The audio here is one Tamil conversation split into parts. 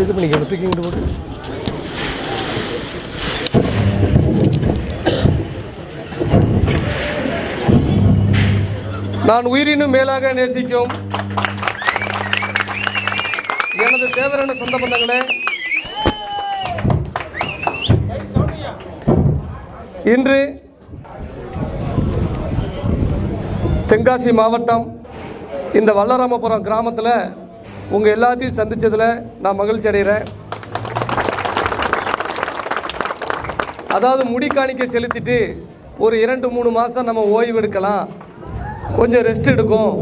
இது பண்ணிக்க தூக்கிங்கிட்டு போட்டு நான் உயிரினும் மேலாக நேசிக்கும் எனது தேவரான சொந்த பந்தங்களே. இன்று தென்காசி மாவட்டம் இந்த வல்லராமபுரம் கிராமத்தில் உங்கள் எல்லாத்தையும் சந்தித்ததில் நான் மகிழ்ச்சி அடைகிறேன். அதாவது முடி காணிக்கை செலுத்திட்டு ஒரு இரண்டு மூணு மாதம் நம்ம ஓய்வு எடுக்கலாம். கொஞ்சம் ரெஸ்ட் எடுக்கும்.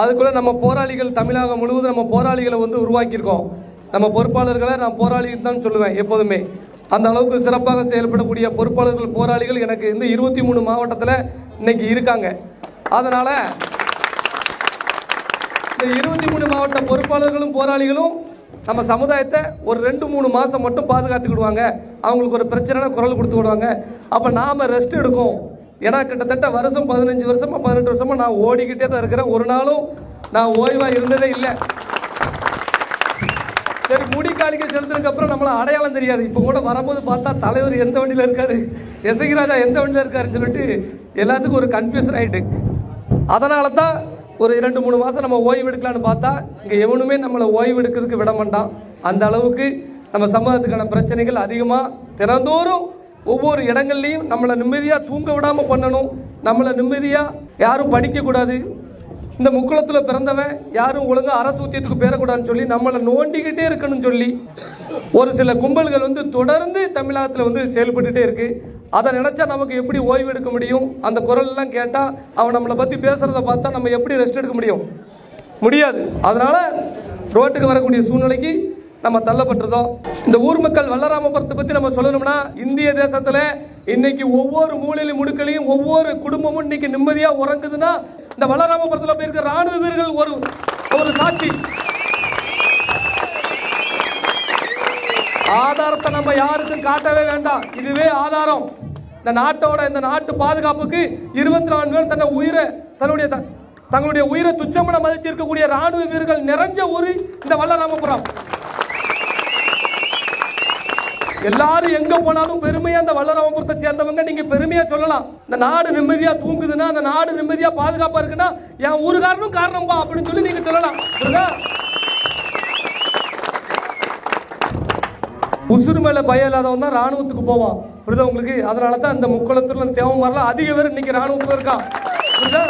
அதுக்குள்ளே நம்ம போராளிகள் தமிழகம் முழுவதும் நம்ம போராளிகளை வந்து உருவாக்கியிருக்கோம். நம்ம பொறுப்பாளர்களை நான் போராளிகள் தான் சொல்லுவேன் எப்போதுமே. அந்த அளவுக்கு சிறப்பாக செயல்படக்கூடிய பொறுப்பாளர்கள் போராளிகள் எனக்கு இந்த இருபத்தி மூணு மாவட்டத்தில் இன்னைக்கு இருக்காங்க. அதனால் இந்த இரு மாவட்ட பொறுப்பாளர்களும் போராளிகளும் நம்ம சமுதாயத்தை ஒரு ரெண்டு மூணு மாதம் மட்டும் பாதுகாத்துக்கிடுவாங்க. அவங்களுக்கு ஒரு பிரச்சனைனா குரல் கொடுத்து விடுவாங்க. அப்போ நாம் ரெஸ்ட் எடுக்கும். ஏன்னா கிட்டத்தட்ட வருஷம் பதினஞ்சு வருஷமாக பதினெட்டு வருஷமாக நான் ஓடிக்கிட்டே தான் இருக்கிறேன். ஒரு நாளும் நான் ஓய்வாக இருந்ததே இல்லை. சரி முடி செலுத்துறதுக்கப்புறம் நம்மளை அடையாளம் தெரியாது. இப்போ கூட வரும்போது பார்த்தா தலைவர் எந்த வண்டியில் இருக்காரு? எசகிராஜா எந்த வண்டியில் இருக்காருன்னு சொல்லிட்டு எல்லாத்துக்கும் ஒரு கன்ஃபியூஷன் ஆகிட்டு அதனால தான் ஒரு இரண்டு மூணு மாதம் நம்ம ஓய்வு எடுக்கலான்னு பார்த்தா இங்கே எவனுமே நம்மளை ஓய்வு எடுக்கிறதுக்கு விட மாட்டான். அந்த அளவுக்கு நம்ம சமூகத்துக்கான பிரச்சனைகள் அதிகமாக தினந்தோறும் ஒவ்வொரு இடங்கள்லையும் நம்மளை நிம்மதியாக தூங்க விடாமல் பண்ணணும். நம்மளை நிம்மதியாக யாரும் படிக்கக்கூடாது. இந்த முக்குளத்தில் பிறந்தவன் யாரும் ஒழுங்கா அரசு ஊத்தியத்துக்கு பேரக்கூடாதுன்னு சொல்லி நம்மளை நோண்டிக்கிட்டே இருக்கணும்னு சொல்லி ஒரு சில கும்பல்கள் வந்து தொடர்ந்து தமிழகத்தில் வந்து செயல்பட்டுட்டே இருக்கு. அதை நினைச்சா நமக்கு எப்படி ஓய்வு எடுக்க முடியும்? அந்த குரல் எல்லாம் கேட்டா அவன் நம்மளை பத்தி பேசுறத பார்த்தா நம்ம எப்படி ரெஸ்ட் எடுக்க முடியும்? முடியாது. அதனால ரோட்டுக்கு வரக்கூடிய சூழ்நிலைக்கு நம்ம தள்ளப்பட்டிருந்தோம். இந்த ஊர் மக்கள் வல்லராமபுரத்தை பத்தி நம்ம சொல்லணும்னா இந்திய தேசத்துல இன்னைக்கு ஒவ்வொரு மூலையிலும் முடுக்கலையும் ஒவ்வொரு குடும்பமும் இன்னைக்கு நிம்மதியா உறங்குதுன்னா இந்த வல்லராமபுரத்துல போயிருக்க ராணுவ வீரர்கள் ஒரு ஒரு சாட்சி. ஆதாரத்தை நம்ம யாருக்கும் காட்டவே வேண்டாம். இதுவே ஆதாரம். இந்த நாட்டோட இந்த நாட்டு பாதுகாப்புக்கு இருபத்தி நாலு பேர் தன்னை உயிரை தன்னுடைய தங்களுடைய உயிரை துச்சமன மதிச்சிருக்கக்கூடிய ராணுவ வீரர்கள் நிறைஞ்ச ஊர் இந்த வல்லராமபுரம். எல்லாரும் எங்க போனாலும் பெருமையா அந்த வல்லராமபுரத்தை சேர்ந்தவங்க நீங்க பெருமையா சொல்லலாம். இந்த நாடு நிம்மதியா தூங்குதுன்னா அந்த நாடு நிம்மதியா பாதுகாப்பா இருக்குன்னா என் ஊருக்காரனும் காரணம்பா அப்படின்னு சொல்லி நீங்க சொல்லலாம். உசுறு மேல பயம் இல்லாதவன் தான் ராணுவத்துக்கு போவான். புரியுதா உங்களுக்கு? அதனால தான் இந்த அந்த தேவம் தேவமாரில் அதிக பேர் இன்னைக்கு ராணுவத்தில் இருக்கான். புரியுதா?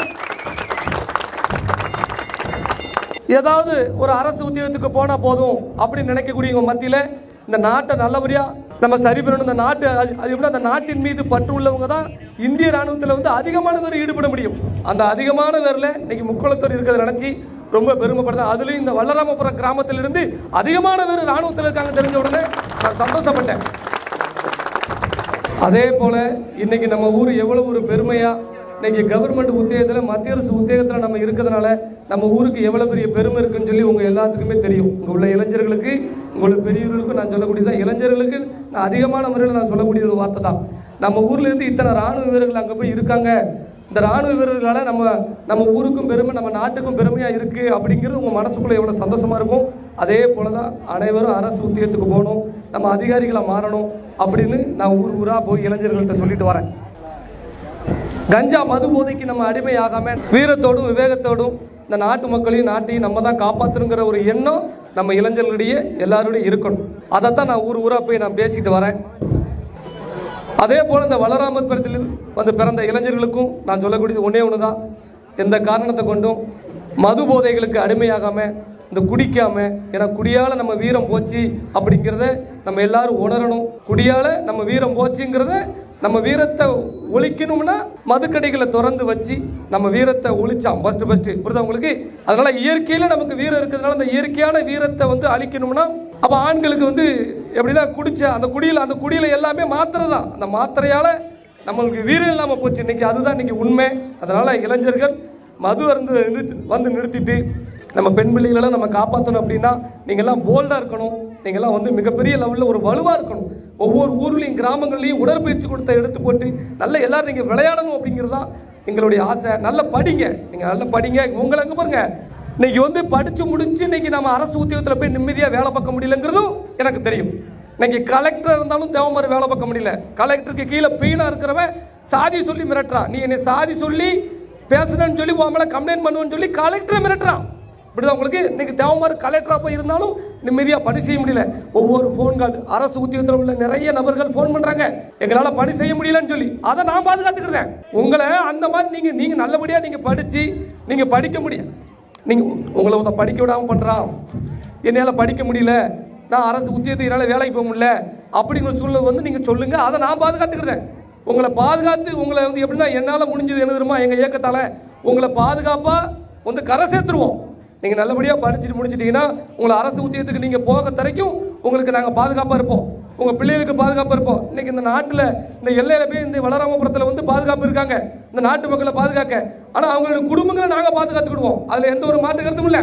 ஏதாவது ஒரு அரசு உத்தியோகத்துக்கு போனா போதும் அப்படின்னு நினைக்கக்கூடியவங்க மத்தியில இந்த நாட்டை நல்லபடியா நம்ம சரி பண்ணணும். இந்த நாட்டு அது அது எப்படி அந்த நாட்டின் மீது பற்று உள்ளவங்க தான் இந்திய ராணுவத்தில் வந்து அதிகமான பேர் ஈடுபட முடியும். அந்த அதிகமான பேர்ல இன்னைக்கு முக்கோளத்தூர் இருக்கிறத நினச்சி ரொம்ப பெருமைப்படுறேன். அதுலேயும் இந்த வல்லராமபுரம் கிராமத்திலிருந்து அதிகமான பேர் ராணுவத்தில் இருக்காங்க தெரிஞ்ச உடனே நான் சந்தோஷப்பட்டேன். அதே போல் இன்னைக்கு நம்ம ஊர் எவ்வளவு ஒரு பெருமையாக இன்னைக்கு கவர்மெண்ட் உத்தியோகத்தில் மத்திய அரசு உத்தியோகத்தில் நம்ம இருக்கிறதுனால நம்ம ஊருக்கு எவ்வளோ பெரிய பெருமை இருக்குன்னு சொல்லி உங்கள் எல்லாத்துக்குமே தெரியும். இங்கே உள்ள இளைஞர்களுக்கு உங்களுக்கு பெரியவர்களுக்கும் நான் சொல்லக்கூடியதான் இளைஞர்களுக்கு நான் அதிகமான முறையில் நான் சொல்லக்கூடிய ஒரு வார்த்தை தான். நம்ம ஊர்லேருந்து இத்தனை ராணுவ வீரர்கள் அங்கே போய் இருக்காங்க. இந்த ராணுவ வீரர்களால் நம்ம நம்ம ஊருக்கும் பெருமை நம்ம நாட்டுக்கும் பெருமையாக இருக்குது அப்படிங்கிறது உங்கள் மனசுக்குள்ளே எவ்வளோ சந்தோஷமாக இருக்கும். அதே போலதான் அனைவரும் அரசு உத்தியத்துக்கு போகணும். நம்ம அதிகாரிகளை மாறணும் அப்படின்னு நான் ஊர் ஊராக போய் இளைஞர்கள்ட்ட சொல்லிட்டு வரேன். கஞ்சா மது போதைக்கு நம்ம அடிமையாகாமல் வீரத்தோடும் விவேகத்தோடும் இந்த நாட்டு மக்களையும் நாட்டையும் நம்ம தான் காப்பாற்றணுங்கிற ஒரு எண்ணம் நம்ம இளைஞர்களிடையே எல்லாரோடையும் இருக்கணும். அதைத்தான் நான் ஊர் ஊராக போய் நான் பேசிட்டு வரேன். அதே போல் இந்த வளராமபுரத்தில் வந்து பிறந்த இளைஞர்களுக்கும் நான் சொல்லக்கூடியது ஒன்றே ஒன்று தான் எந்த காரணத்தை கொண்டும் மது போதைகளுக்கு அடிமையாகாமல் இந்த குடிக்காமல் ஏன்னா குடியால் நம்ம வீரம் போச்சு அப்படிங்கிறத நம்ம எல்லாரும் உணரணும். குடியால நம்ம வீரம் போச்சுங்கிறத நம்ம வீரத்தை ஒழிக்கணும்னா மதுக்கடைகளை திறந்து வச்சு நம்ம வீரத்தை ஒழிச்சான் ஃபர்ஸ்ட் ஃபர்ஸ்ட் புரியுதா உங்களுக்கு? அதனால இயற்கையில நமக்கு வீரம் இருக்கிறதுனால அந்த இயற்கையான வீரத்தை வந்து அழிக்கணும்னா அப்போ ஆண்களுக்கு வந்து எப்படின்னா குடிச்ச அந்த குடியில் அந்த குடியில் எல்லாமே மாத்திரை தான் அந்த மாத்திரையால் நம்மளுக்கு வீரம் இல்லாமல் போச்சு. இன்னைக்கு அதுதான் இன்றைக்கி உண்மை. அதனால் இளைஞர்கள் மது அருந்து நிறுத்தி வந்து நிறுத்திட்டு நம்ம பெண் பிள்ளைகளெல்லாம் நம்ம காப்பாற்றணும் அப்படின்னா நீங்கள்லாம் போல்டாக இருக்கணும். நீங்கள்லாம் வந்து மிகப்பெரிய லெவலில் ஒரு வலுவாக இருக்கணும். ஒவ்வொரு ஊர்லேயும் கிராமங்கள்லையும் உடற்பயிற்சி கொடுத்த எடுத்து போட்டு நல்ல எல்லோரும் நீங்கள் விளையாடணும் அப்படிங்கிறது தான் எங்களுடைய ஆசை. நல்லா படிங்க. நீங்கள் நல்லா படிங்க. உங்களை அங்கே பாருங்கள் இன்னைக்கு வந்து படித்து முடிச்சு இன்னைக்கு நம்ம அரசு உத்தியோகத்தில் போய் நிம்மதியாக வேலை பார்க்க முடியலங்கிறதும் எனக்கு தெரியும். இன்னைக்கு கலெக்டர் இருந்தாலும் தேவமாரி வேலை பார்க்க முடியல. கலெக்டருக்கு கீழே பீனா இருக்கிறவன் சாதி சொல்லி மிரட்டுறான். நீ என்னை சாதி சொல்லி பேசுனேன்னு சொல்லி உன் மேலே கம்ப்ளைண்ட் பண்ணுவேன்னு சொல்லி கலெக்டரை மிரட்டுறான். இப்படிதான் உங்களுக்கு இன்னைக்கு தேவமாரி கலெக்டராக போய் இருந்தாலும் நிம்மதியாக பணி செய்ய முடியல. ஒவ்வொரு ஃபோன் கால் அரசு உத்தியோகத்தில் உள்ள நிறைய நபர்கள் ஃபோன் பண்றாங்க. எங்களால் பணி செய்ய முடியலன்னு சொல்லி. அதை நான் பாதுகாத்துக்கிறேன் உங்களை அந்த மாதிரி நீங்க நீங்க நல்லபடியாக நீங்க படிச்சு நீங்க படிக்க முடியும் நீங்க உங்களை உங்களை படிக்க விடாமல் பண்றான் என்னால படிக்க முடியல. நான் அரசு உத்தியோகத்தை என்னால் வேலைக்கு போக முடியல. அப்படிங்கிற சூழ்நிலை வந்து நீங்கள் சொல்லுங்க. அதை நான் பாதுகாத்துக்கிறேன் உங்களை பாதுகாத்து உங்களை வந்து எப்படின்னா என்னால் முடிஞ்சது என்ன தெரியுமா? எங்கள் இயக்கத்தால் உங்களை பாதுகாப்பாக வந்து கரை சேர்த்துருவோம். நீங்கள் நல்லபடியாக படிச்சுட்டு முடிச்சிட்டிங்கன்னா உங்களை அரசு உத்தியத்துக்கு நீங்கள் போக தரைக்கும் உங்களுக்கு நாங்கள் பாதுகாப்பாக இருப்போம். உங்கள் பிள்ளைகளுக்கு பாதுகாப்பாக இருப்போம். இன்னைக்கு இந்த நாட்டில் இந்த எல்லையில் போய் இந்த வளராமபுரத்தில் வந்து பாதுகாப்பு இருக்காங்க. இந்த நாட்டு மக்களை பாதுகாக்க. ஆனால் அவங்களுடைய குடும்பங்களை நாங்கள் பாதுகாத்துக்கிடுவோம். அதில் எந்த ஒரு மாற்று கருத்தும் இல்லை.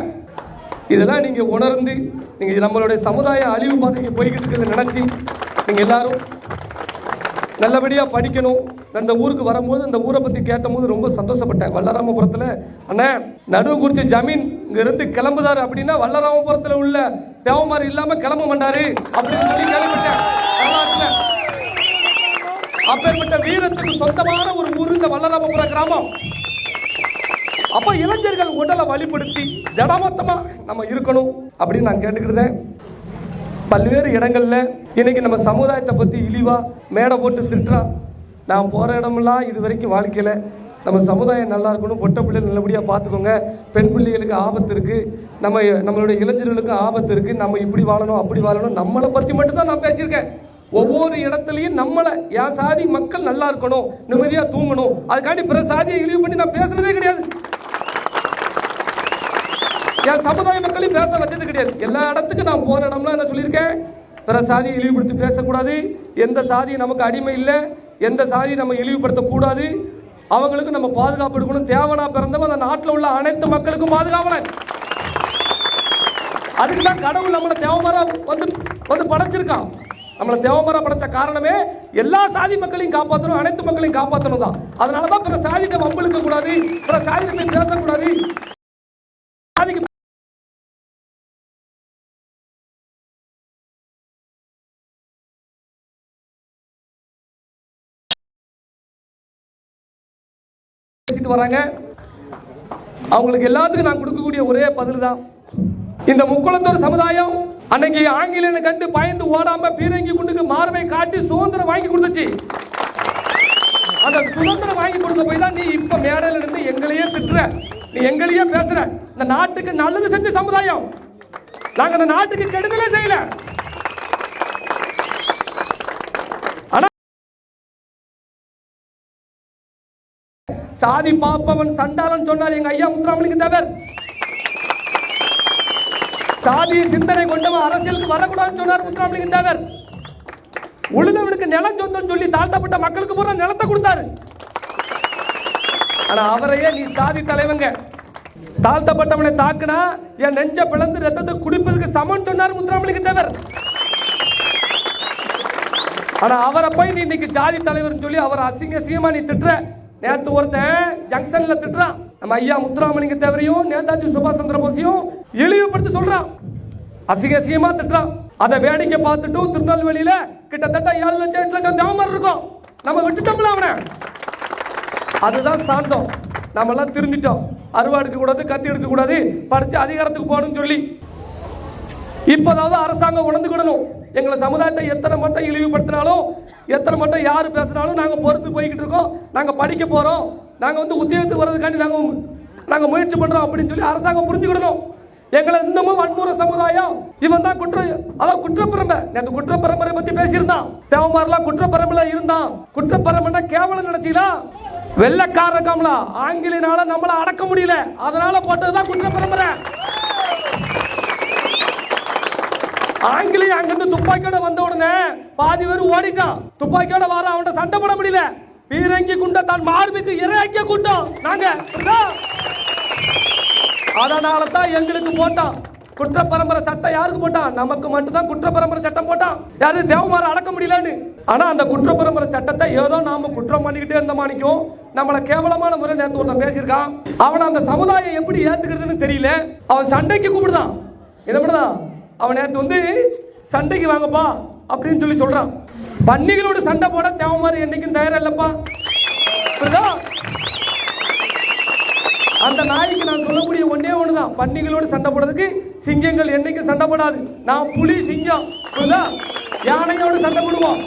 இதெல்லாம் நீங்கள் உணர்ந்து நீங்கள் நம்மளுடைய சமுதாய அழிவு பாதைக்கு போய்கிட்டு இருக்கிறத நினச்சி நீங்கள் எல்லாரும் நல்லபடியாக படிக்கணும். அந்த இந்த ஊருக்கு வரும்போது இந்த ஊரை பற்றி கேட்டபோது ரொம்ப சந்தோஷப்பட்டேன். வல்லராமபுரத்தில் அண்ணா நடுவு குறித்த ஜமீன் இங்க இருந்து கிளம்புதாரு அப்படின்னா வல்லராமபுரத்துல உள்ள தேவமாரி இல்லாம கிளம்ப மாட்டாரு அப்படின்னு சொல்லி கேள்விப்பட்டேன். வரலாற்றுல. அப்பேற்பட்ட வீரத்துக்கு சொந்தமான ஒரு ஊர் இந்த வல்லராமபுர கிராமம். அப்ப இளைஞர்கள் உடலை வழிபடுத்தி ஜடமொத்தமா நம்ம இருக்கணும் அப்படின்னு நான் கேட்டுக்கிட்டேன் பல்வேறு இடங்கள்ல இன்னைக்கு நம்ம சமுதாயத்தை பத்தி இழிவா மேடை போட்டு திட்டுறான் நான் போற இடமெல்லாம் இது வரைக்கும் வாழ்க்கையில நம்ம சமுதாயம் நல்லா இருக்கணும் பொட்ட பிள்ளைகள் நல்லபடியாக பார்த்துக்கோங்க. பெண் பிள்ளைகளுக்கு ஆபத்து இருக்குது நம்ம நம்மளுடைய இளைஞர்களுக்கு ஆபத்து இருக்குது நம்ம இப்படி வாழணும் அப்படி வாழணும். நம்மளை பற்றி மட்டும்தான் நான் பேசியிருக்கேன். ஒவ்வொரு இடத்துலையும் நம்மளை என் சாதி மக்கள் நல்லா இருக்கணும் நிம்மதியாக தூங்கணும். அதுக்காண்டி பிற சாதியை இழிவு பண்ணி நான் பேசுனதே கிடையாது. என் சமுதாய மக்களையும் பேச வச்சது கிடையாது. எல்லா இடத்துக்கும் நான் போன இடம்லாம் என்ன சொல்லியிருக்கேன்? பிற சாதியை இழிவுபடுத்தி பேசக்கூடாது. எந்த சாதி நமக்கு அடிமை இல்லை. எந்த சாதி நம்ம இழிவுபடுத்தக்கூடாது. அவங்களுக்கு நம்ம பாதுகாப்பு எடுக்கணும். தேவனா பிறந்தவன் அந்த நாட்டில் உள்ள அனைத்து மக்களுக்கும் பாதுகாவலன். அதுக்கு தான் கடவுள் நம்மளை தேவமரா வந்து வந்து படைச்சிருக்கான். நம்மளை தேவமரா படைச்ச காரணமே எல்லா சாதி மக்களையும் காப்பாற்றணும் அனைத்து மக்களையும் காப்பாற்றணும் தான். அதனால தான் பிற சாதியை வம்பிழுக்க கூடாது பிற சாதியை பேசக்கூடாது. பேசிட்டு வராங்க. அவங்களுக்கு எல்லாத்துக்கும் நான் கொடுக்கக்கூடிய ஒரே பதில் தான். இந்த முக்குளத்தோர் சமுதாயம் அன்னைக்கு ஆங்கிலேயனை கண்டு பயந்து ஓடாம பீரங்கி குண்டுக்கு மார்பை காட்டி சுதந்திரம் வாங்கி கொடுத்துச்சு. அந்த சுதந்திரம் வாங்கி கொடுத்த போய் தான் நீ இப்ப மேடையில இருந்து எங்களையே திட்டுற. நீ எங்களையே பேசுற. இந்த நாட்டுக்கு நல்லது செஞ்ச சமுதாயம். நாங்க அந்த நாட்டுக்கு கெடுதலே செய்யல. சாதி பாப்பவன் சண்டாளன் சொன்னார் எங்க ஐயா முத்துராமலிங்க தேவர். சாதி சிந்தனை கொண்டவன் அரசியலுக்கு வரக்கூடாதுன்னு சொன்னார் முத்துராமலிங்க தேவர். உழுதவனுக்கு நிலம் சொந்தம் சொல்லி தாழ்த்தப்பட்ட மக்களுக்கு பூரா நிலத்தை கொடுத்தாரு. ஆனா அவரையே நீ சாதி தலைவங்க? தாழ்த்தப்பட்டவனை தாக்குனா என் நெஞ்ச பிளந்து ரத்தத்தை குடிப்பதுக்கு சமன் சொன்னார் முத்துராமலிங்க தேவர். ஆனா அவரை போய் நீ இன்னைக்கு ஜாதி தலைவர்னு சொல்லி அவர் அசிங்க அசிங்கமா நீ திட்டுற. நேத்து ஒருத்தன் ஜங்ஷன்ல திட்டுறான். நம்ம ஐயா முத்துராமலிங்க தேவரையும் நேதாஜி சுபாஷ் சந்திர போஸையும் இழிவுபடுத்தி சொல்றான். அசிங்க அசிங்கமா திட்டுறான். அதை வேடிக்கை பார்த்துட்டும் திருநெல்வேலியில கிட்டத்தட்ட ஏழு லட்சம் எட்டு லட்சம் தேவமர் இருக்கும். நம்ம விட்டுட்டோம்ல அவனை. அதுதான் சாந்தம். நம்ம எல்லாம் திருந்திட்டோம். அருவா எடுக்க கூடாது கத்தி எடுக்க கூடாது படிச்சு அதிகாரத்துக்கு போகணும்னு சொல்லி. இப்போதாவது அரசாங்கம் உணர்ந்துக்கிடணும். எங்களை சமுதாயத்தை எத்தனை மட்டும் இழிவுபடுத்தினாலும் எத்தனை மட்டும் யார் பேசினாலும் நாங்கள் பொறுத்து போய்கிட்டு இருக்கோம். நாங்கள் படிக்க போகிறோம் நாங்கள் வந்து உத்தியோகத்துக்கு வர்றதுக்காண்டி நாங்கள் நாங்கள் முயற்சி பண்ணுறோம் அப்படின்னு சொல்லி அரசாங்கம் புரிஞ்சுக்கிடணும். எங்களை இன்னமும் வன்முறை சமுதாயம் இவன் தான் குற்ற அதான் குற்றப்பரம்பை நேற்று குற்றப்பரம்பரை பத்தி பேசியிருந்தான். தேவமாரெல்லாம் குற்றப்பரம்புல இருந்தான். குற்றப்பரம்புனா கேவலம் நினைச்சீங்களா வெள்ளக்கார இருக்காங்களா ஆங்கிலேயனால நம்மள அடக்க முடியல. அதனால போட்டதுதான் குற்றப்பரம்பரை ஆங்கிலேய அங்கிருந்து துப்பாக்கியோட வந்த உடனே பாதி பேர் ஓடிட்டான். துப்பாக்கியோட வர அவன்கிட்ட சண்டை போட முடியல. பீரங்கி குண்ட தன் மார்புக்கு இறங்கிய கூட்டம். நாங்க அதனால தான் எங்களுக்கு போட்டான். குற்ற பரம்பரை சட்டம் யாருக்கு போட்டான்? நமக்கு மட்டும்தான் குற்ற பரம்பரை சட்டம் போட்டான். யாரு தேவமார அடக்க முடியலன்னு. ஆனா அந்த குற்ற பரம்பரை சட்டத்தை ஏதோ நாம குற்றம் பண்ணிக்கிட்டே இருந்த மாணிக்கும் நம்மளை கேவலமான முறை நேற்று ஒருத்தன் பேசியிருக்கான். அவனை அந்த சமுதாயம் எப்படி ஏத்துக்கிறதுன்னு தெரியல. அவன் சண்டைக்கு கூப்பிடுதான். என்ன பண்ணுதான்? அவன் நேற்று வந்து சண்டைக்கு வாங்கப்பா அப்படின்னு சொல்லி சொல்றான். பன்னிகளோட சண்டை போட தேவை மாதிரி என்னைக்கும் தயாரா இல்லப்பா புரியுதா? அந்த நாய்க்கு நான் சொல்லக்கூடிய ஒண்ணே ஒண்ணுதான். பன்னிகளோடு சண்டை போடுறதுக்கு சிங்கங்கள் என்னைக்கும் சண்டை போடாது. நான் புலி சிங்கம். புரியுதா? யானையோடு சண்டை போடுவோம்.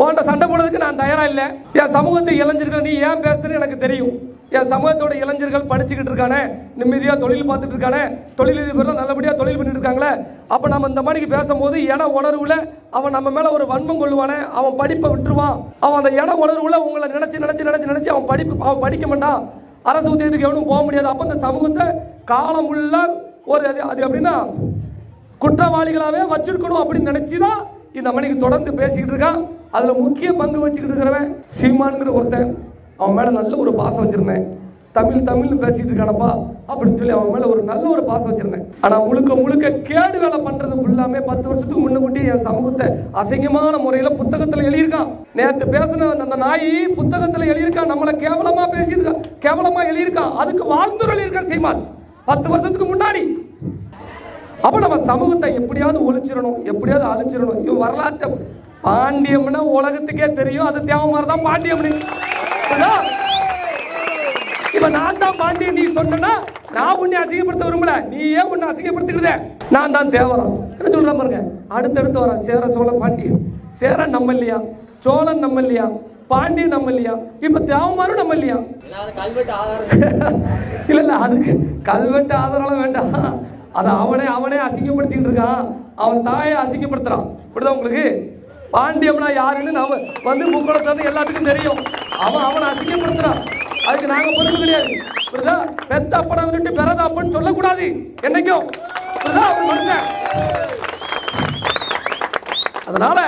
உன்கிட்ட சண்டை போடுறதுக்கு நான் தயாரா இல்லை. என் சமூகத்தை இளைஞர்கள் நீ ஏன் பேசுறேன்னு எனக்கு தெரியும். என் சமூகத்தோட இளைஞர்கள் படிச்சுக்கிட்டு இருக்கானே நிம்மதியாக தொழில் பார்த்துட்டு இருக்கானே தொழிலதிபர்லாம் நல்லபடியாக தொழில் பண்ணிட்டு இருக்காங்களே அப்போ நம்ம இந்த மாதிரிக்கு பேசும்போது இட உணர்வுல அவன் நம்ம மேலே ஒரு வன்மம் கொள்ளுவானே அவன் படிப்பை விட்டுருவான். அவன் அந்த இட உணர்வுல உங்களை நினச்சி நினச்சி நினச்சி நினச்சி அவன் படிப்பு அவன் படிக்க மாட்டான். அரசு உத்தியத்துக்கு எவனும் போக முடியாது. அப்போ இந்த சமூகத்தை காலம் உள்ள ஒரு அது அது எப்படின்னா குற்றவாளிகளாகவே வச்சிருக்கணும் அப்படின்னு நினச்சி தான் இந்த மணிக்கு தொடர்ந்து பேசிக்கிட்டு இருக்கான். அதில் முக்கிய பங்கு வச்சுக்கிட்டு இருக்கிறவன் சீமானுங்கிற ஒருத்தன். அவன் மேல நல்ல ஒரு பாசம் வச்சிருந்தேன். தமிழ் தமிழ்னு பேசிட்டு இருக்கானப்பா அப்படின்னு சொல்லி அவன் மேல ஒரு நல்ல ஒரு பாசம் வச்சிருந்தேன். ஆனால் முழுக்க முழுக்க கேடு வேலை பண்றது ஃபுல்லாமே பத்து வருஷத்துக்கு முன்னுக்கூட்டி என் சமூகத்தை அசிங்கமான முறையில புத்தகத்துல எழுதியிருக்கான். நேற்று பேசின அந்த நாய் புத்தகத்துல எழுதியிருக்கான் நம்மளை கேவலமா பேசியிருக்கான் கேவலமா எழுதியிருக்கான் அதுக்கு வாழ்த்துறை எழுதியிருக்கான் சீமான். பத்து வருஷத்துக்கு முன்னாடி. அப்போ நம்ம சமூகத்தை எப்படியாவது ஒழிச்சிடணும் எப்படியாவது அழிச்சிடணும். இவன் வரலாற்றை பாண்டியம்னா உலகத்துக்கே தெரியும் அது தேவை மாதிரி தான் பாண்டியம்னு. இப்ப நான் தான் பாண்டியன் நீ சொன்னா நான் உன்னை அசிங்கப்படுத்த விரும்பல. நீ ஏன் உன்னை அசிங்கப்படுத்திக்கிறத நான் தான் தேவரம் என்ன சொல்றேன் பாருங்க. அடுத்தடுத்து வரான். சேர சோழ பாண்டியன். சேரன் நம்ம இல்லையா? சோழன் நம்ம இல்லையா? பாண்டியன் நம்ம இல்லையா? இப்ப தேவமாரும் நம்ம இல்லையா? இல்ல இல்ல அதுக்கு கல்வெட்டு ஆதாரம் வேண்டாம். அதை அவனே அவனே அசிங்கப்படுத்திட்டு இருக்கான். அவன் தாயை அசிங்கப்படுத்துறான். இப்படிதான் உங்களுக்கு? பாண்டியம்னா யாருன்னு நாம வந்து முக்கோணத்தை எல்லாத்துக்கும் தெரியும். அவன் அவனை அசிங்கப்படுத்துறான். அதுக்கு நாங்க பொறுப்பு கிடையாது. புரியுதா? பெத்த அப்பனை விட்டு பிறந்த அப்பன்னு சொல்லக்கூடாது. என்னைக்கும். புரியுதா? அவன் மனுஷன். அதனால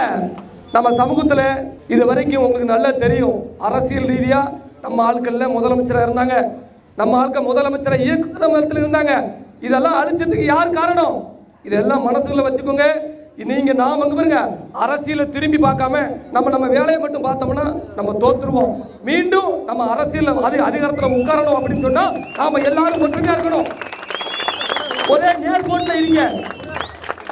நம்ம சமூகத்தில் இது வரைக்கும் உங்களுக்கு நல்லா தெரியும். அரசியல் ரீதியாக நம்ம ஆட்கள்ல முதலமைச்சராக இருந்தாங்க. நம்ம ஆட்கள் முதலமைச்சரை இயக்குநர் இருந்தாங்க. இதெல்லாம் அழிச்சதுக்கு யார் காரணம்? இதெல்லாம் மனசுக்குள்ள வச்சுக்கோங்க. நீங்க நாம அங்க பாருங்க அரசியலை திரும்பி பார்க்காம நம்ம நம்ம வேலையை மட்டும் பார்த்தோம்னா நம்ம தோத்துருவோம். மீண்டும் நம்ம அரசியல் அது அதிகாரத்தில் உட்காரணும் அப்படின்னு சொன்னா நாம எல்லாரும் ஒற்றுமையா இருக்கணும். ஒரே நேர்கோட்டில் இருங்க.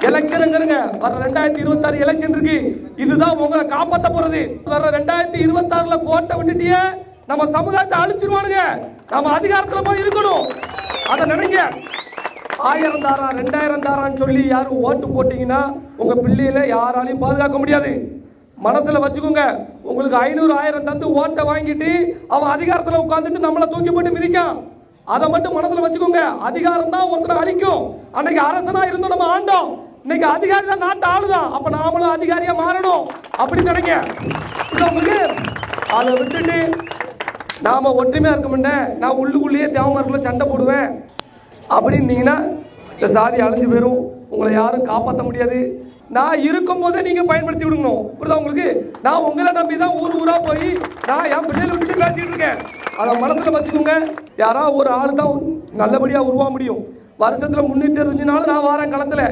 எலெக்ஷனுங்கிறங்க வர ரெண்டாயிரத்தி இருபத்தாறு எலெக்ஷன் இருக்கு. இதுதான் உங்களை காப்பாற்ற போறது. வர ரெண்டாயிரத்தி இருபத்தாறுல கோட்டை விட்டுட்டியே நம்ம சமுதாயத்தை அழிச்சிருவானுங்க. நம்ம அதிகாரத்தில் போய் இருக்கணும். அதை நினைங்க. ஆயிரம் தாரா ரெண்டாயிரம் தாரான்னு சொல்லி யாரும் ஓட்டு போட்டீங்கன்னா உங்கள் பிள்ளையில யாராலையும் பாதுகாக்க முடியாது. மனசில் வச்சுக்கோங்க உங்களுக்கு ஐநூறு ஆயிரம் தந்து ஓட்டை வாங்கிட்டு அவன் அதிகாரத்தில் உட்காந்துட்டு நம்மளை தூக்கி போட்டு மிதிக்கான். அதை மட்டும் மனசில் வச்சுக்கோங்க அதிகாரம் தான் ஒருத்தரை அழிக்கும். அன்னைக்கு அரசனா இருந்தோம் நம்ம ஆண்டோம். இன்னைக்கு அதிகாரி தான் நாட்டு ஆளுதான். அப்ப நாமளும் அதிகாரியா மாறணும். அப்படின்னு நினைக்க உங்களுக்கு அதை விட்டுட்டு நாம ஒற்றுமையா இருக்க மாட்டேன். நான் உள்ளுக்குள்ளேயே தேவமார்க்குள்ள சண்டை போடுவேன். அப்படின்னீங்கன்னா இந்த சாதி அழிஞ்சு போயிடும் உங்களை யாரும் காப்பாற்ற முடியாது. நான் இருக்கும் போதே நீங்க பயன்படுத்தி விடணும் புரியுதா உங்களுக்கு? நான் உங்களை நம்பி தான் ஊர் ஊரா போய் நான் என் பிள்ளைகளை விட்டு பேசிட்டு இருக்கேன். அதை மனசுல வச்சுக்கோங்க. யாராவது ஒரு ஆள் தான் நல்லபடியா உருவா முடியும். வருஷத்துல முன்னூத்தி அறுபஞ்சு நாள் நான் வாரேன் களத்துல.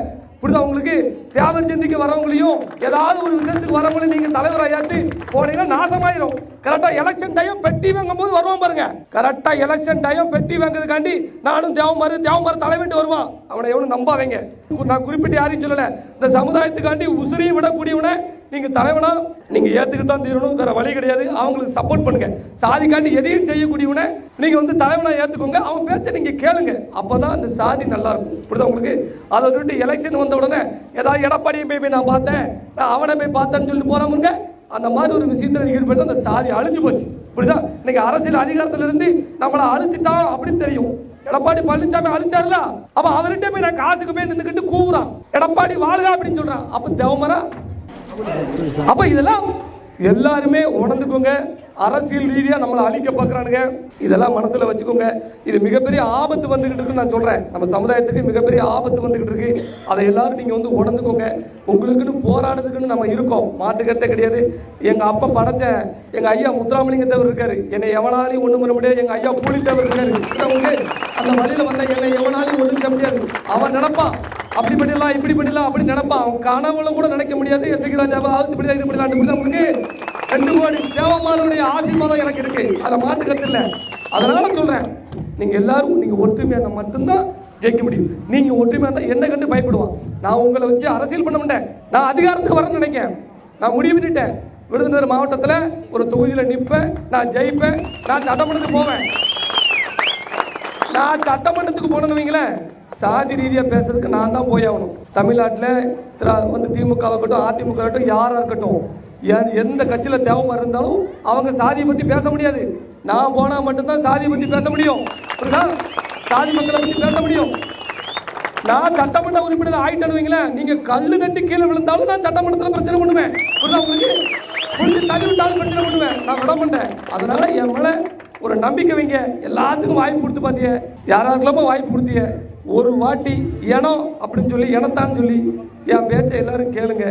புரியுதா உங்களுக்கு? தேவர் ஜெயந்திக்கு வரவங்களையும் ஏதாவது ஒரு விஷயத்துக்கு வரவங்களையும் நீங்க தலைவரை ஏத்து போனீங்கன்னா நாசமாயிரும். கரெக்டா எலெக்ஷன் டைம் பெட்டி வாங்கும் போது வருவான் பாருங்க. கரெக்டா எலெக்ஷன் டைம் பெட்டி வாங்குறதுக்காண்டி நானும் தேவமாறு தேவமாறு தலைவன்ட்டு வருவான் அவனை எவனும் நம்பாதீங்க. நான் குறிப்பிட்டு யாரையும் சொல்லல. இந்த சமுதாயத்துக்காண்டி உசிரியும் விடக்கூடியவனை நீங்க தலைவனா நீங்க ஏத்துக்கிட்டு தான் தீரணும் வேற வழி கிடையாது. அவங்களுக்கு சப்போர்ட் பண்ணுங்க. சாதிக்காண்டி எதையும் செய்யக்கூடியவனை நீங்க வந்து தலைவனா ஏத்துக்கோங்க. அவன் பேச்சை நீங்க கேளுங்க. அப்பதான் அந்த சாதி நல்லா இருக்கும். புரியுதா உங்களுக்கு? அதை விட்டு எலெக்ஷன் வந்த உடனே ஏதாவது எடப்பாடியை போய் போய் நான் பார்த்தேன். நான் அவனை போய் பார்த்தேன்னு சொல்லிட்டு போறவங்க அந்த மாதிரி ஒரு விஷயத்துல நீங்க ஈடுபட்டு அந்த சாதி அழிஞ்சு போச்சு. புரியுதா? இன்னைக்கு அரசியல் அதிகாரத்துல இருந்து நம்மளை அழிச்சிட்டான் அப்படின்னு தெரியும். எடப்பாடி பழனிசாமி அழிச்சாருல? அப்ப அவர்கிட்ட போய் நான் காசுக்கு போய் நின்றுக்கிட்டு கூவுறான். எடப்பாடி வாழ்க அப்படின்னு சொல்றான். அப்ப தேவமரா அப்ப இதெல்லாம் எல்லாருமே உணர்ந்துக்கோங்க. அரசியல் ரீதியாக நம்மளை அழிக்க பார்க்குறானுங்க. இதெல்லாம் மனசில் வச்சுக்கோங்க. இது மிகப்பெரிய ஆபத்து வந்துக்கிட்டு இருக்குன்னு நான் சொல்கிறேன் நம்ம சமுதாயத்துக்கு மிகப்பெரிய ஆபத்து வந்துக்கிட்டு இருக்கு. அதை எல்லாரும் நீங்கள் வந்து உணர்ந்துக்கோங்க. உங்களுக்குன்னு போராடுறதுக்குன்னு நம்ம இருக்கோம். மாற்றுக்கிறதே கிடையாது. எங்கள் அப்பா படைச்சேன். எங்கள் ஐயா முத்துராமலிங்க தேவர் இருக்காரு. என்னை எவனாலையும் ஒன்று பண்ண முடியாது. எங்கள் ஐயா கூலி தேவர் இருக்காரு. அந்த வழியில் வந்த என்னை எவனாலையும் ஒண்ணும் பண்ண முடியாது. அவன் நினப்பான். அப்படி பண்ணிடலாம் இப்படி பண்ணிடலாம் அப்படி நினைப்பான். அவன் கனவுல கூட நினைக்க முடியாது. எசகி ராஜாவை ஆழ்த்து பண்ணி இது பண்ணலாம் உங்களுக்கு ரெண்டு கோடி தேவமானுடைய ஆசீர்வாதம் எனக்கு இருக்கு. அதை மாற்று கத்துல அதனால சொல்றேன் நீங்க எல்லாரும் நீங்க ஒற்றுமையா இருந்தால் மட்டும்தான் ஜெயிக்க முடியும். நீங்க ஒற்றுமையா இருந்தால் என்ன கண்டு பயப்படுவான். நான் உங்களை வச்சு அரசியல் பண்ண மாட்டேன். நான் அதிகாரத்துக்கு வரேன்னு நினைக்கிறேன் நான் முடிவு பண்ணிட்டேன். விருதுநகர் மாவட்டத்தில் ஒரு தொகுதியில் நிற்பேன் நான் ஜெயிப்பேன் நான் சட்டமன்றத்துக்கு போவேன். நான் சட்டமன்றத்துக்கு போனேன்னு வைங்களேன் சாதி ரீதியாக பேசுறதுக்கு நான் தான் போய் ஆகணும். தமிழ்நாட்டில் வந்து திமுக இருக்கட்டும் அதிமுக இருக்கட்டும் யாராக இருக்கட்டும் எந்த கட்சியில் தேவமாக இருந்தாலும் அவங்க சாதியை பற்றி பேச முடியாது. நான் போனால் மட்டும்தான் சாதியை பற்றி பேச முடியும். சாதி மக்களை பற்றி பேச முடியும். நான் சட்டமன்ற உறுப்பினர் ஆயிட்டேன்னு வைங்களேன் நீங்க கல்லு தட்டி கீழே விழுந்தாலும் நான் சட்டமன்றத்தில் பிரச்சனை பண்ணுவேன். உங்களுக்கு? கொஞ்சம் தள்ளி விட்டாலும் பிரச்சனை பண்ணுவேன். நான் விட மாட்டேன். அதனால என் மேல ஒரு நம்பிக்கை வைங்க. எல்லாத்துக்கும் வாய்ப்பு கொடுத்து பார்த்திய யாராருக்கெல்லாமோ வாய்ப்பு கொடுத்திய. ஒரு வாட்டி இனம் அப்படின்னு சொல்லி இனத்தான்னு சொல்லி என் பேச்சை எல்லாரும் கேளுங்க.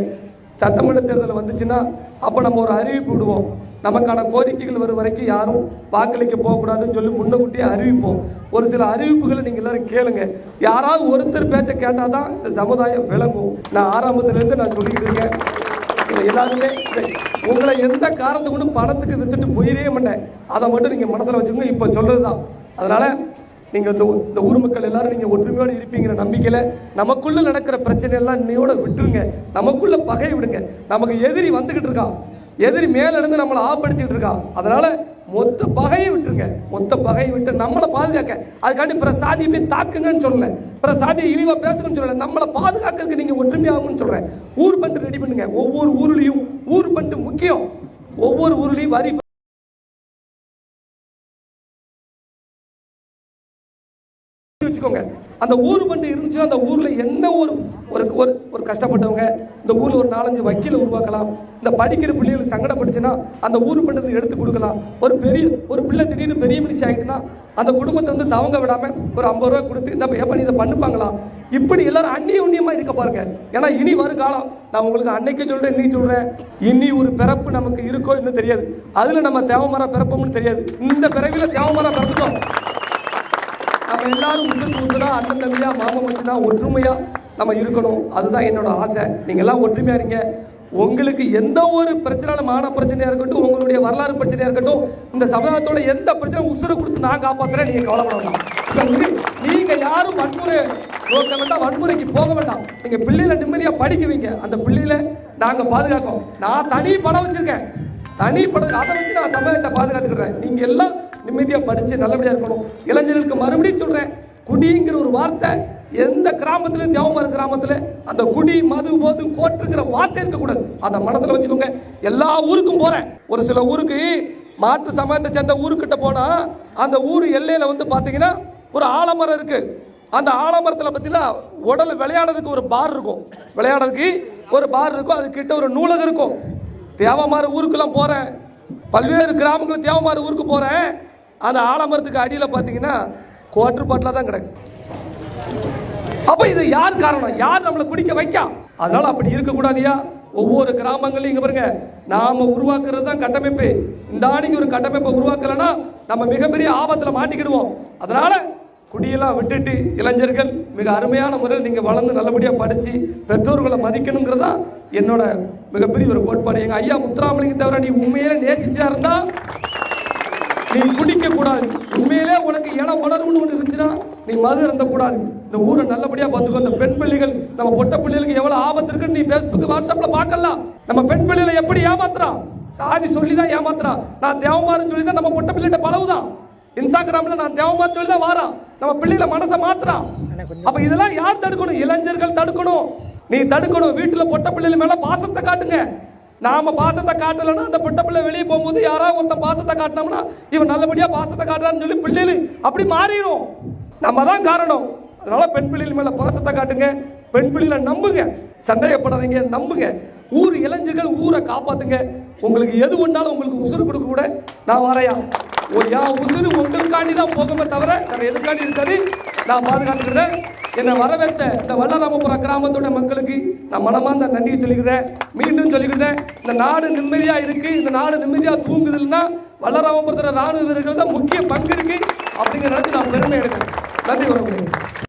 சட்டமன்ற தேர்தல் வந்துச்சுன்னா அப்போ நம்ம ஒரு அறிவிப்பு விடுவோம். நமக்கான கோரிக்கைகள் வரும் வரைக்கும் யாரும் வாக்களிக்க போகக்கூடாதுன்னு சொல்லி முன்னக்கூட்டியே அறிவிப்போம். ஒரு சில அறிவிப்புகளை நீங்கள் எல்லாரும் கேளுங்க. யாராவது ஒருத்தர் பேச்சை கேட்டால் தான் இந்த சமுதாயம் விளங்கும். நான் ஆரம்பத்துலேருந்து நான் சொல்லிக்கிட்டு இருக்கேன். எல்லாருமே உங்களை எந்த காரணத்தை கொண்டு பணத்துக்கு வித்துட்டு போயிடவே மாட்டேன். அதை மட்டும் நீங்கள் மனசில் வச்சுக்கோங்க இப்போ சொல்கிறது தான் அதனால் நீங்கள் இந்த இந்த ஊர் மக்கள் எல்லாரும் நீங்கள் ஒற்றுமையோடு இருப்பீங்கிற நம்பிக்கையில் நமக்குள்ளே நடக்கிற பிரச்சனை எல்லாம் இன்னையோட விட்டுருங்க. நமக்குள்ளே பகை விடுங்க. நமக்கு எதிரி வந்துக்கிட்டு இருக்கான் எதிரி மேல இருந்து நம்மளை ஆப்படிச்சுட்டு இருக்கா. அதனால மொத்த பகையை விட்டுருங்க. மொத்த பகையை விட்டு நம்மளை பாதுகாக்க. அதுக்காண்டி பிற சாதியை போய் தாக்குங்கன்னு சொல்லல. பிற சாதியை இழிவா பேசணும்னு சொல்லல. நம்மளை பாதுகாக்கிறதுக்கு நீங்க ஒற்றுமையாகும்னு சொல்றேன். ஊர் பண்டு ரெடி பண்ணுங்க. ஒவ்வொரு ஊர்லேயும் ஊர் பண்டு முக்கியம். ஒவ்வொரு ஊர்லேயும் வரி வச்சுக்கோங்க. அந்த ஊர் பண்டு இருந்துச்சுன்னா அந்த ஊர்ல என்ன ஒரு ஒரு ஒரு ஒரு கஷ்டப்பட்டவங்க இந்த ஊரில் ஒரு நாலஞ்சு வக்கீல உருவாக்கலாம். இந்த படிக்கிற பிள்ளைகளுக்கு சங்கடப்பட்டுச்சுன்னா அந்த ஊர் பண்டத்தை எடுத்து கொடுக்கலாம். ஒரு பெரிய ஒரு பிள்ளை திடீர்னு பெரிய மனுஷன் ஆகிட்டுனா அந்த குடும்பத்தை வந்து தவங்க விடாம ஒரு ஐம்பது ரூபா கொடுத்து இந்த எப்ப நீ இதை பண்ணுப்பாங்களா? இப்படி எல்லாரும் அந்நிய உண்ணியமாக இருக்க பாருங்க. ஏன்னா இனி வரும் காலம் நான் உங்களுக்கு அன்னைக்கு சொல்றேன் இன்னைக்கு சொல்றேன். இனி ஒரு பிறப்பு நமக்கு இருக்கோ இன்னும் தெரியாது. அதில் நம்ம தேவமரம் பிறப்போம்னு தெரியாது. இந்த பிறவில தேவமரம் பிறந்துட்டோம். நம்ம எல்லாரும் உசுறு உசுரா அண்ணன் தம்பியாக மாமன் வச்சுனா ஒற்றுமையாக நம்ம இருக்கணும். அதுதான் என்னோட ஆசை. நீங்கள் எல்லாம் ஒற்றுமையாக இருங்க. உங்களுக்கு எந்த ஒரு பிரச்சனையான மான பிரச்சனையாக இருக்கட்டும் உங்களுடைய வரலாறு பிரச்சனையாக இருக்கட்டும் இந்த சமுதாயத்தோட எந்த பிரச்சனை உசுரை கொடுத்து நான் காப்பாற்றுறேன் நீங்கள் கவலைப்பட வேண்டாம். இப்ப யாரும் வன்முறை நோக்க வேண்டாம் வன்முறைக்கு போக வேண்டாம். நீங்கள் பிள்ளைகளை நிம்மதியாக படிக்க வைங்க. அந்த பிள்ளைகளை நாங்கள் பாதுகாக்கோம். நான் தனி படம் வச்சிருக்கேன். தனி படம் அதை வச்சு நான் சமுதாயத்தை பாதுகாத்துக்கிறேன். நீங்கள் எல்லாம் நிம்மதியாக படித்து நல்லபடியாக இருக்கணும். இளைஞர்களுக்கு மறுபடியும் சொல்கிறேன் குடிங்கிற ஒரு வார்த்தை எந்த கிராமத்திலும் தேவமர கிராமத்தில் அந்த குடி மது போது கோட்டுங்கிற வார்த்தை இருக்கக்கூடாது. அதை மனத்தில் வச்சுக்கோங்க. எல்லா ஊருக்கும் போகிறேன் ஒரு சில ஊருக்கு மாற்று சமயத்தை சேர்ந்த ஊருக்கிட்ட போனால் அந்த ஊர் எல்லையில் வந்து பார்த்தீங்கன்னா ஒரு ஆலமரம் இருக்குது அந்த ஆலமரத்தில் பார்த்தீங்கன்னா உடல் விளையாடுறதுக்கு ஒரு பார் இருக்கும். விளையாடுறதுக்கு ஒரு பார் இருக்கும். அதுக்கிட்ட ஒரு நூலகம் இருக்கும். தேவமாறு ஊருக்கெல்லாம் போகிறேன் பல்வேறு கிராமங்கள் தேவமாறு ஊருக்கு போகிறேன் அந்த ஆலமரத்துக்கு அடியில் பார்த்தீங்கன்னா கோட்டர் தான் கிடக்கு. அப்போ இது யார் காரணம்? யார் நம்மளை குடிக்க வைக்கா? அதனால் அப்படி இருக்கக்கூடாதியா? ஒவ்வொரு கிராமங்களையும் இங்கே பாருங்க நாம் உருவாக்குறது தான் கட்டமைப்பு. இந்த ஆணைக்கு ஒரு கட்டமைப்பை உருவாக்கலைன்னா நம்ம மிகப்பெரிய ஆபத்தில் மாட்டிக்கிடுவோம். அதனால் குடியெல்லாம் விட்டுட்டு இளைஞர்கள் மிக அருமையான முறையில் நீங்கள் வளர்ந்து நல்லபடியாக படித்து பெற்றோர்களை மதிக்கணுங்கிறதா என்னோட மிகப்பெரிய ஒரு கோட்பாடு. எங்கள் ஐயா முத்துராமலிங்க தவிர நீ உண்மையிலே நேசிச்சா இருந்தால் நீ குடிக்க கூடாது உண்மையிலே உனக்கு இடம் உணர்வுன்னு ஒன்று இருந்துச்சுன்னா நீ மது இருந்த கூடாது இந்த ஊரை நல்லபடியா பார்த்துக்கோ. இந்த பெண் பிள்ளைகள் நம்ம பொட்ட பிள்ளைகளுக்கு எவ்வளவு ஆபத்து இருக்குன்னு நீ ஃபேஸ்புக் வாட்ஸ்அப்ல பார்க்கலாம். நம்ம பெண் பிள்ளைகளை எப்படி ஏமாத்துறான் சாதி சொல்லி தான் ஏமாத்துறான் நான் தேவமாருன்னு சொல்லி தான் நம்ம பொட்ட பிள்ளைகிட்ட பழவுதான் இன்ஸ்டாகிராம்ல நான் தேவமாருன்னு சொல்லி தான் வாரான் நம்ம பிள்ளைகளை மனசை மாத்துறான் அப்ப இதெல்லாம் யார் தடுக்கணும்? இளைஞர்கள் தடுக்கணும். நீ தடுக்கணும். வீட்டுல பொட்ட பிள்ளைகள் மேல பாசத்தை காட்டுங்க. நாம பாசத்தை காட்டலைன்னா அந்த பிட்ட பிள்ளை வெளியே போகும்போது யாராவது ஒருத்தன் பாசத்தை காட்டினோம்னா இவன் நல்லபடியா பாசத்தை காட்டுறான்னு சொல்லி பிள்ளைகள் அப்படி மாறிடும் நம்ம தான் காரணம். அதனால பெண் பிள்ளைகள் மேல பாசத்தை காட்டுங்க. பெண் பிள்ளைகளை நம்புங்க. சந்தேகப்படாதீங்க நம்புங்க. ஊர் இளைஞர்கள் ஊரை காப்பாத்துங்க. உங்களுக்கு எது ஒன்றாலும் உங்களுக்கு உசுறு கொடுக்க கூட நான் வரையா. என் உசுறு உங்களுக்காண்டி தான் போகுமே தவிர வேறு எதுக்காண்டி இருக்காது. நான் பாதுகாத்துக்கிறேன் என்னை வரவேற்ற இந்த வல்லராமபுரம் கிராமத்தோட மக்களுக்கு நான் மனமார்ந்த நன்றியை சொல்லிக்கிறேன். மீண்டும் சொல்லிக்கிறேன். இந்த நாடு நிம்மதியாக இருக்குது இந்த நாடு நிம்மதியாக தூங்குதுன்னா வல்லராமபுரத்தில் ராணுவ வீரர்கள் தான் முக்கிய பங்கு இருக்குது அப்படிங்கிற நான் பெருமை எடுக்கிறேன். நன்றி வணக்கம்.